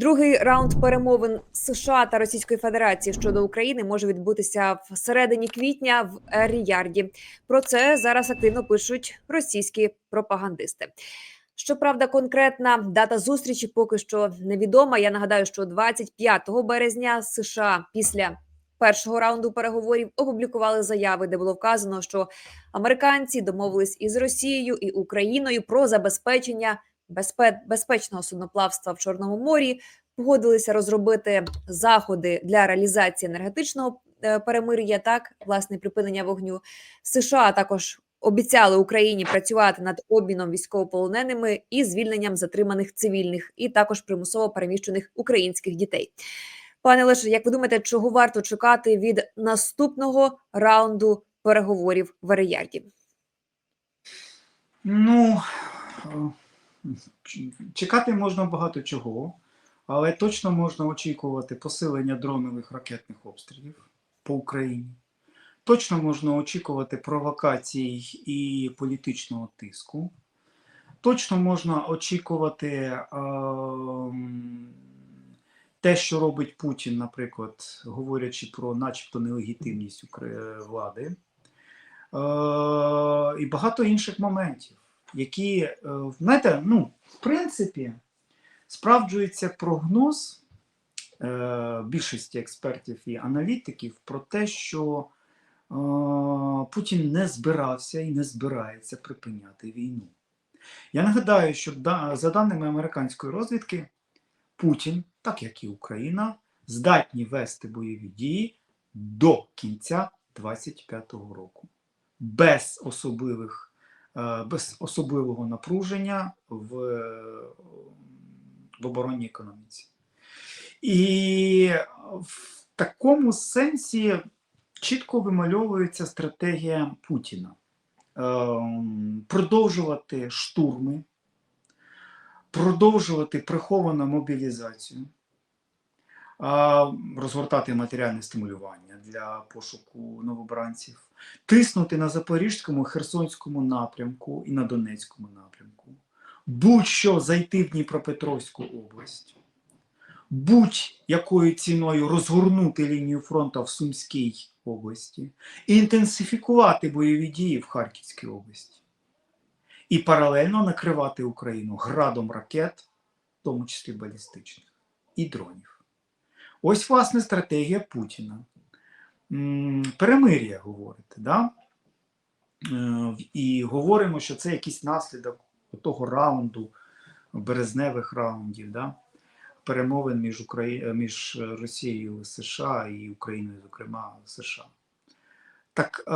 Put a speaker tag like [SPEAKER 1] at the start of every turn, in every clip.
[SPEAKER 1] Другий раунд перемовин США та Російської Федерації щодо України може відбутися в середині квітня в Ріярді. Про це зараз активно пишуть російські пропагандисти. Щоправда, конкретна дата зустрічі поки що невідома. Я нагадаю, що 25 березня США після першого раунду переговорів опублікували заяви, де було вказано, що американці домовились із Росією і Україною про забезпечення безпе- безпечного судноплавства в Чорному морі. Погодилися розробити заходи для реалізації енергетичного е, перемир'я, так власне припинення вогню. США також обіцяли Україні працювати над обміном військовополоненими і звільненням затриманих цивільних, і також примусово переміщених українських дітей. Пане Леше, як ви думаєте, чого варто чекати від наступного раунду переговорів в Ареярді?
[SPEAKER 2] Ну, чекати можна багато чого, але точно можна очікувати посилення дронових ракетних обстрілів по Україні. Точно можна очікувати провокацій і політичного тиску. Точно можна очікувати ем, те, що робить Путін, наприклад, говорячи про начебто нелегітимність влади. Е, і багато інших моментів, які, знаєте, ну, в принципі, справджується прогноз е, більшості експертів і аналітиків про те, що е, Путін не збирався і не збирається припиняти війну. Я нагадаю, що за даними американської розвідки, Путін, так як і Україна, здатні вести бойові дії до кінця 25-го року без особливих, без особливого напруження в, е, в оборонній економіці. І в такому сенсі чітко вимальовується стратегія Путіна. Ем, Продовжувати штурми, продовжувати приховану мобілізацію, розгортати матеріальне стимулювання для пошуку новобранців, тиснути на Запорізькому, Херсонському напрямку і на Донецькому напрямку, будь-що зайти в Дніпропетровську область, будь-якою ціною розгорнути лінію фронту в Сумській області, інтенсифікувати бойові дії в Харківській області. І паралельно накривати Україну градом ракет, в тому числі балістичних, і дронів. Ось, власне, стратегія Путіна. Перемир'я говорите, да? Е, і говоримо, що це якийсь наслідок того раунду, березневих раундів, да? перемовин між, Украї... між Росією і США і Україною, зокрема, США. Так, е,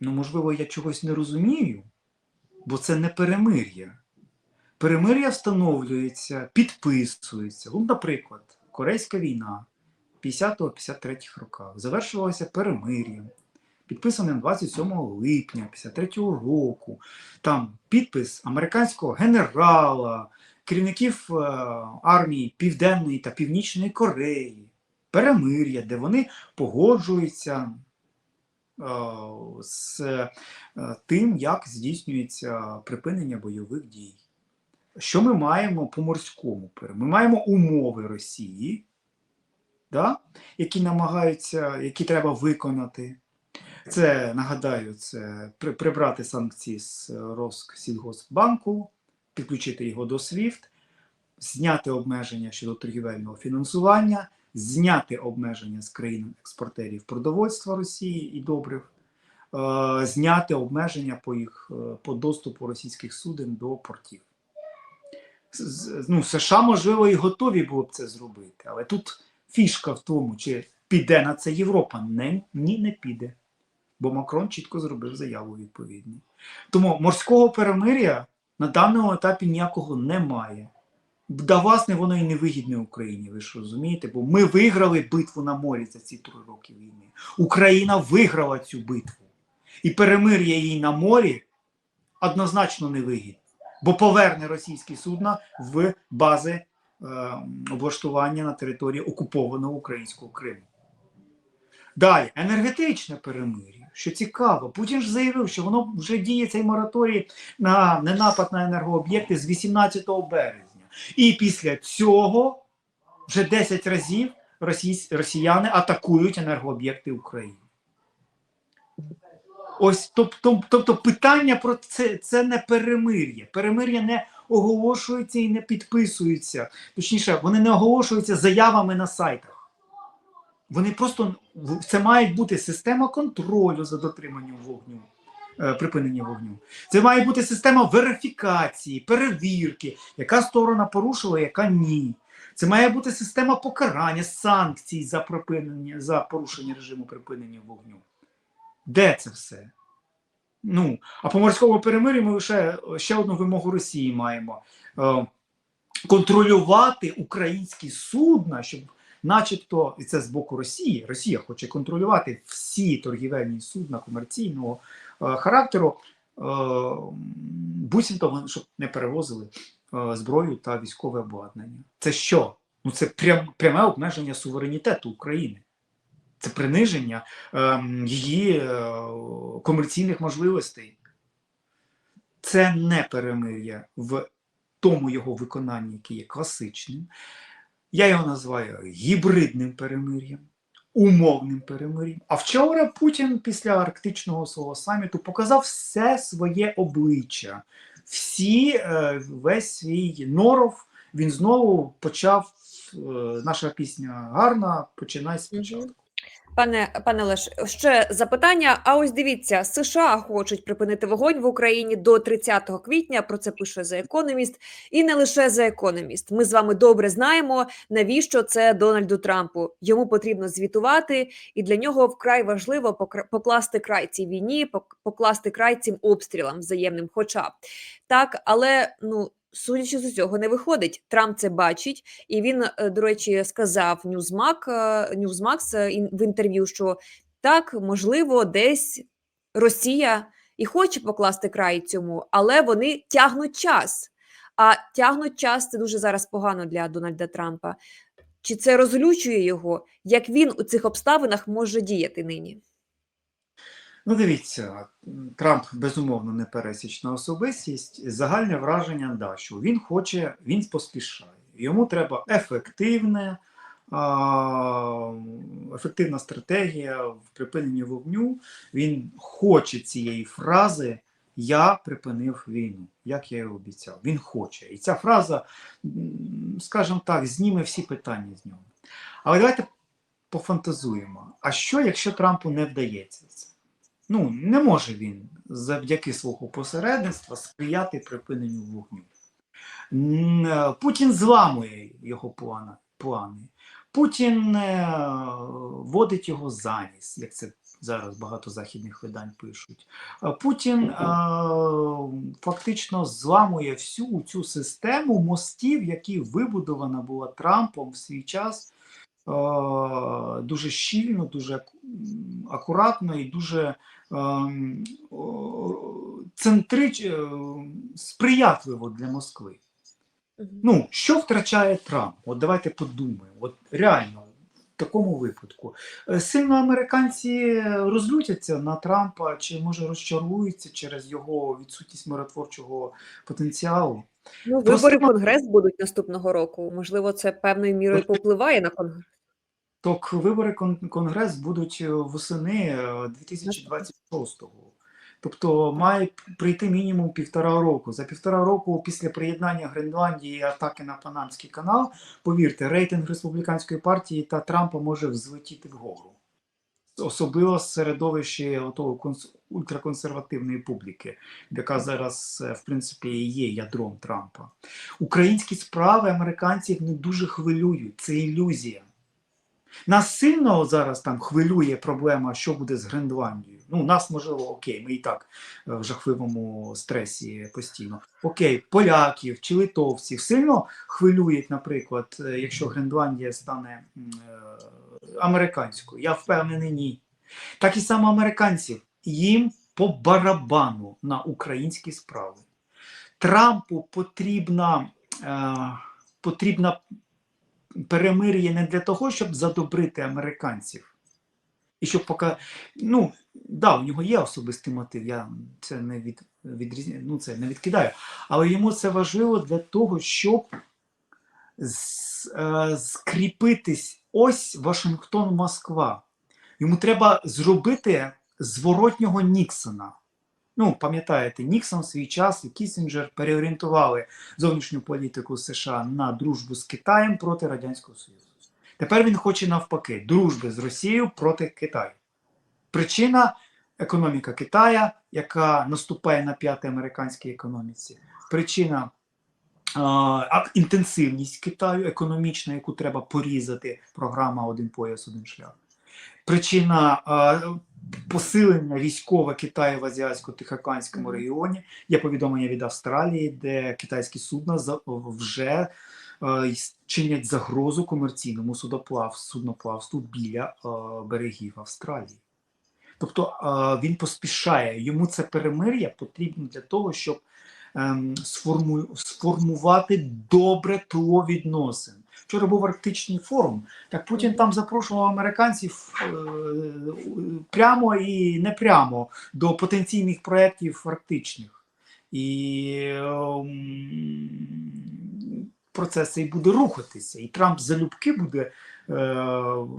[SPEAKER 2] ну, можливо, я чогось не розумію, бо це не перемир'я. Перемир'я встановлюється, підписується. Ну, наприклад, Корейська війна 50-53 роках завершувалася перемир'ям, підписаним 27 липня 53 року. Там підпис американського генерала, керівників е, армії Південної та Північної Кореї, перемир'я, де вони погоджуються е, з е, тим, як здійснюється припинення бойових дій. Що ми маємо по морському пере? Ми маємо умови Росії, да? які намагаються, які треба виконати. Це, нагадаю, це прибрати санкції з Росксільгоспбанку, підключити його до SWIFT, зняти обмеження щодо торгівельного фінансування, зняти обмеження з країн-експортерів продовольства Росії і добрив, е, зняти обмеження по їх е, по доступу російських суден до портів. Ну, США, можливо, і готові було б це зробити, але тут фішка в тому, чи піде на це Європа. Не, ні, не піде. Бо Макрон чітко зробив заяву відповідну. Тому морського перемир'я на даному етапі ніякого немає. Да, власне, воно і не вигідне Україні, ви ж розумієте, бо ми виграли битву на морі за ці три роки війни. Україна виграла цю битву. І перемир'я її на морі однозначно не вигідне, бо поверне російські судна в бази е, облаштування на території окупованого українського Криму. Далі, енергетичне перемир'я. Що цікаво, Путін ж заявив, що воно вже діє цей мораторій на ненапад на енергооб'єкти з 18 березня. І після цього вже 10 разів росіяни атакують енергооб'єкти України. Ось тобто, тобто питання про це, це не перемир'я. Перемир'я не оголошується і не підписується. Точніше, вони не оголошуються заявами на сайтах. Вони просто це має бути система контролю за дотриманням вогню, е, припинення вогню. Це має бути система верифікації, перевірки, яка сторона порушила, яка ні. Це має бути система покарання, санкцій за припинення за порушення режиму припинення вогню. Де це все? Ну, а по морському перемир'ю ми лише ще одну вимогу Росії маємо: е, контролювати українські судна, щоб, начебто, і це з боку Росії. Росія хоче контролювати всі торгівельні судна комерційного е, характеру, е, буцімто щоб не перевозили е, зброю та військове обладнання. Це що? Ну це прям, пряме обмеження суверенітету України. Це приниження ем, її е, комерційних можливостей. Це не перемир'я в тому його виконанні, яке є класичним. Я його називаю гібридним перемир'ям, умовним перемир'ям. А вчора Путін після арктичного свого саміту показав все своє обличчя, всі, е, весь свій норов. Він знову почав. е, Наша пісня гарна, починай спочатку.
[SPEAKER 1] Пане пане Леш, ще запитання. А ось дивіться, США хочуть припинити вогонь в Україні до 30 квітня. Про це пише The Economist. І не лише The Economist. Ми з вами добре знаємо, навіщо це Дональду Трампу. Йому потрібно звітувати, і для нього вкрай важливо покласти край цій війні, пок- покласти край цим обстрілам взаємним. Хоча так, але ну. Судячи з усього, не виходить. Трамп це бачить, і він, е, до речі, сказав е, е, ін- в інтерв'ю, що так, можливо, десь Росія і хоче покласти край цьому, але вони тягнуть час. А тягнуть час це дуже зараз погано для Дональда Трампа. Чи це розлючує його? Як він у цих обставинах може діяти нині?
[SPEAKER 2] Ну, дивіться, Трамп безумовно не пересічна особистість. Загальне враження, да, що він хоче, він поспішає. Йому треба ефективне, ефективна стратегія в припиненні вогню. Він хоче цієї фрази Я припинив війну, як я і обіцяв. Він хоче. І ця фраза, скажімо так, зніме всі питання з нього. Але давайте пофантазуємо. А що, якщо Трампу не вдається це? Ну, не може він завдяки свого посередництва сприяти припиненню вогню. Е, Путін зламує його плани. Путін е, водить його за як це зараз багато західних видань пишуть. Е, Путін фактично зламує всю цю систему мостів, які вибудована була Трампом в свій час дуже щільно, дуже акуратно і дуже ем, центрич, е, сприятливо для Москви. Ну, що втрачає Трамп? От давайте подумаємо. От реально, в такому випадку. Е, Сильно американці розлютяться на Трампа, чи може розчаруються через його відсутність миротворчого потенціалу.
[SPEAKER 1] Ну,
[SPEAKER 2] Просто-
[SPEAKER 1] вибори в Конгрес будуть наступного року. Можливо, це певною мірою
[SPEAKER 2] Просто-
[SPEAKER 1] повпливає на Конгрес.
[SPEAKER 2] Так вибори кон- Конгрес будуть е, восени е, 2026-го. Тобто має прийти мінімум півтора року. За півтора року після приєднання Гренландії і атаки на Панамський канал, повірте, рейтинг республіканської партії та Трампа може взлетіти вгору. Особливо з середовища отого конс- ультраконсервативної публіки, яка зараз, е, в принципі, є ядром Трампа. Українські справи американців не дуже хвилюють. Це ілюзія. Нас сильно зараз там хвилює проблема, що буде з Гренландією. Ну, нас можливо, окей, ми і так е, в жахливому стресі постійно. Окей, поляків чи литовців сильно хвилюють, наприклад, е, якщо Гренландія стане е, американською. Я впевнений, ні. Так і само американців їм по барабану на українські справи. Трампу потрібна, е, потрібна перемир'я не для того, щоб задобрити американців. І щоб пока, ну, да, у нього є особистий мотив, я це не від, відрізняю, ну, це не відкидаю. Але йому це важливо для того, щоб з- е, скріпитись ось Вашингтон-Москва. Йому треба зробити зворотнього Ніксона. Ну, пам'ятаєте, Ніксон свій час і Кісінджер переорієнтували зовнішню політику США на дружбу з Китаєм проти Радянського Союзу. Тепер він хоче навпаки дружби з Росією проти Китаю. Причина економіка Китая, яка наступає на п'ятій американській економіці. Причина а, інтенсивність Китаю економічна, яку треба порізати. Програма Один пояс, один шлях. Причина посилення військове Китаю в Азіатсько-Тихоокеанському регіоні. Є повідомлення від Австралії, де китайські судна вже е, чинять загрозу комерційному судоплав, судноплавству біля е, берегів Австралії. Тобто е, він поспішає. Йому це перемир'я потрібно для того, щоб ем, сформувати добре тло відносин. Вчора був арктичний форум. Так Путін там запрошував американців е, прямо і не прямо до потенційних проєктів арктичних. І ем, процес цей буде рухатися. І Трамп залюбки буде е,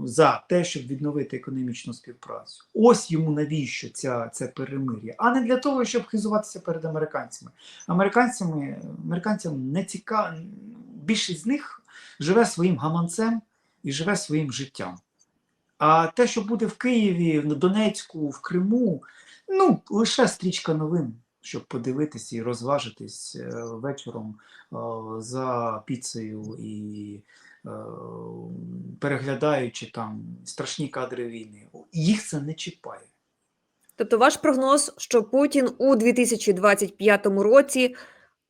[SPEAKER 2] за те, щоб відновити економічну співпрацю. Ось йому навіщо ця, це перемир'я, а не для того, щоб хизуватися перед американцями. Американцями, американцям не цікаво, більшість з них живе своїм гаманцем і живе своїм життям. А те, що буде в Києві, в Донецьку, в Криму, ну лише стрічка новин, щоб подивитися і розважитись е, вечором е, за піцею і е, переглядаючи там страшні кадри війни. Їх це не чіпає.
[SPEAKER 1] Тобто, ваш прогноз, що Путін у 2025 році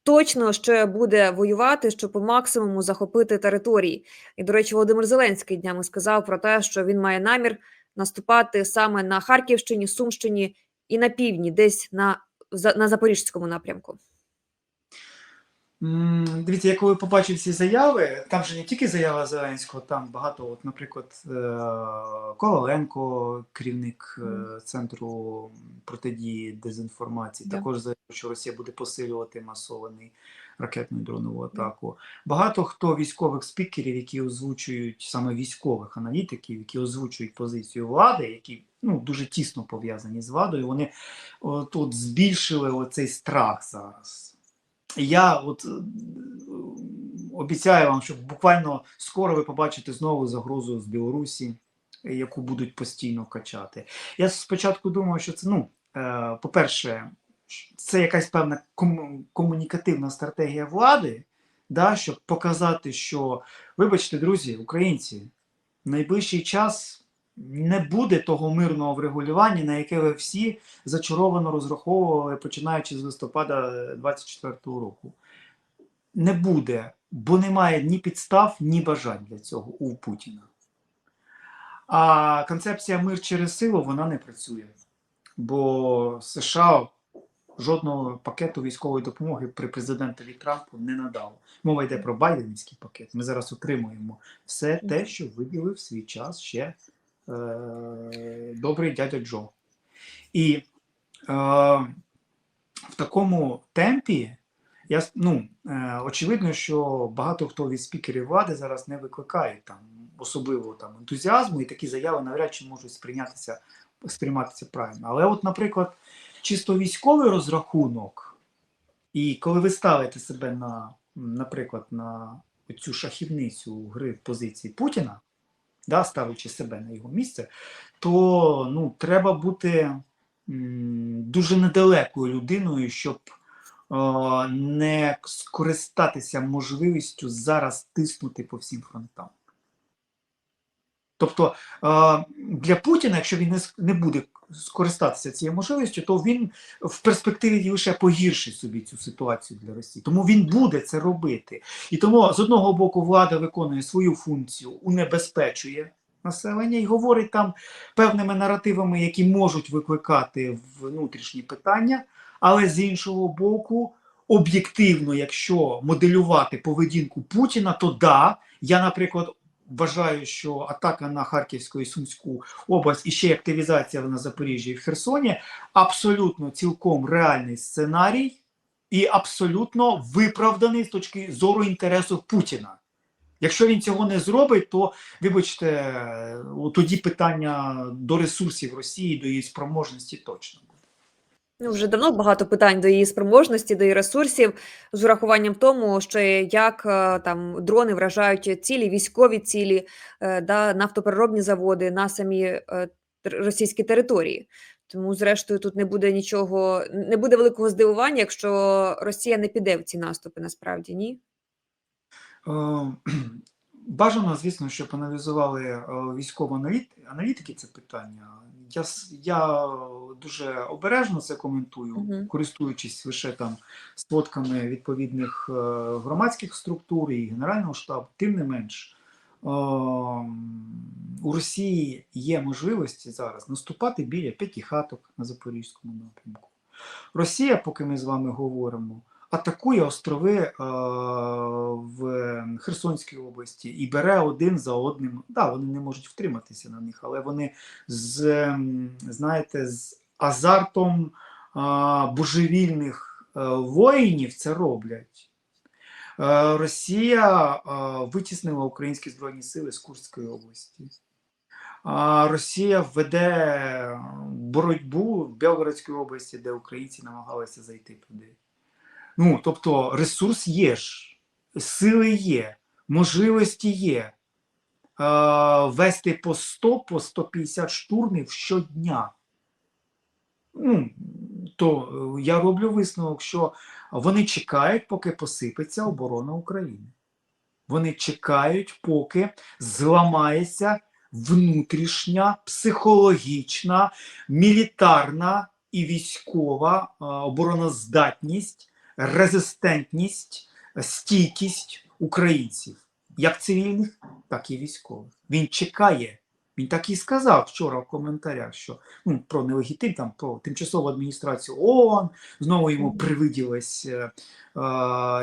[SPEAKER 1] точно ще буде воювати, щоб по максимуму захопити території. І, до речі, Володимир Зеленський днями сказав про те, що він має намір наступати саме на Харківщині, Сумщині і на півдні, десь на, на Запорізькому напрямку.
[SPEAKER 2] Дивіться, я коли побачив ці заяви, там же не тільки заява Зеленського, там багато, от, наприклад, е, Коваленко, керівник е, центру протидії дезінформації, також заявив, що Росія буде посилювати масований ракетну і дронову атаку. Багато хто військових спікерів, які озвучують саме військових аналітиків, які озвучують позицію влади, які ну, дуже тісно пов'язані з владою, вони от, от збільшили оцей страх зараз. Я от е, обіцяю вам, що буквально скоро ви побачите знову загрозу з Білорусі, яку будуть постійно качати. Я спочатку думав, що це, ну, е, по-перше, це якась певна кому- комунікативна стратегія влади, да, щоб показати, що, вибачте, друзі, українці, найближчий час не буде того мирного врегулювання, на яке ви всі зачаровано розраховували, починаючи з листопада 24-го року. Не буде, бо немає ні підстав, ні бажань для цього у Путіна. А концепція мир через силу вона не працює. Бо США жодного пакету військової допомоги при президентові Трампу не надало. Мова йде про байденівський пакет. Ми зараз отримуємо все те, що виділив свій час ще е, добрий дядя Джо. І е, в такому темпі я ну, е, очевидно, що багато хто від спікерів влади зараз не викликає там особливого там ентузіазму, і такі заяви навряд чи можуть сприйнятися сприйматися правильно. Але, от, наприклад, чисто військовий розрахунок, і коли ви ставите себе на, наприклад, на цю шахівницю гри в позиції Путіна, да, ставлячи себе на його місце, то ну, треба бути дуже недалекою людиною, щоб не скористатися можливістю зараз тиснути по всім фронтам. Тобто е, для Путіна, якщо він не буде скористатися цією можливістю, то він в перспективі лише погіршить собі цю ситуацію для Росії. Тому він буде це робити. І тому з одного боку влада виконує свою функцію, унебезпечує населення і говорить там певними наративами, які можуть викликати внутрішні питання, але з іншого боку, об'єктивно, якщо моделювати поведінку Путіна, то да, я, наприклад, вважаю, що атака на Харківську і Сумську область і ще й активізація на Запоріжжі і в Херсоні абсолютно цілком реальний сценарій і абсолютно виправданий з точки зору інтересу Путіна. Якщо він цього не зробить, то вибачте, е, тоді питання до ресурсів Росії, до її спроможності точно.
[SPEAKER 1] Ну, вже давно багато питань до її спроможності, до її ресурсів, з урахуванням тому, що як е, там дрони вражають цілі, військові цілі, е, да, нафтопереробні заводи на самі е, російські території. Тому, зрештою, тут не буде нічого, не буде великого здивування, якщо Росія не піде в ці наступи, насправді ні.
[SPEAKER 2] Бажано, звісно, щоб аналізували військові аналіти- аналітики це питання. Я, я дуже обережно це коментую,
[SPEAKER 1] Мгм.
[SPEAKER 2] користуючись лише там сводками відповідних е, громадських структур і Генерального штабу. Тим не менш, е, у Росії є можливості зараз наступати біля п'ятихаток на Запорізькому напрямку. Росія, поки ми з вами говоримо, атакує острови е, в Херсонській області і бере один за одним. Да, вони не можуть втриматися на них, але вони з, знаєте, з азартом а, божевільних е, воїнів це роблять. Е, Росія е, витіснила українські збройні сили з Курської області. Росія веде боротьбу в Белгородській області, де українці намагалися зайти туди. Ну, тобто ресурс є ж, сили є, можливості є. Е, вести по 100, по 150 штурмів щодня. Ну, то е, я роблю висновок, що вони чекають, поки посипеться оборона України. Вони чекають, поки зламається внутрішня, психологічна, мілітарна і військова е, обороноздатність, резистентність, стійкість українців, як цивільних, так і військових. Він чекає. Він так і сказав вчора в коментарях, що ну, про нелегітим, там про тимчасову адміністрацію ООН, знову йому привиділась е, е,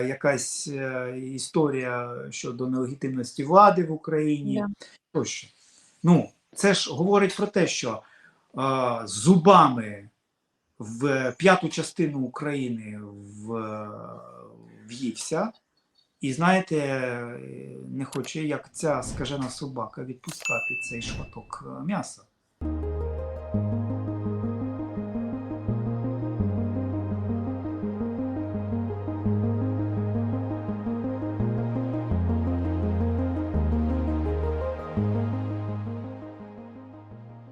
[SPEAKER 2] якась е, історія щодо нелегітимності влади в Україні.
[SPEAKER 1] Да.
[SPEAKER 2] Тощо. Ну, це ж говорить про те, що е, зубами в п'яту частину України в, в'ївся, і знаєте, не хоче, як ця скажена собака, відпускати цей шматок м'яса.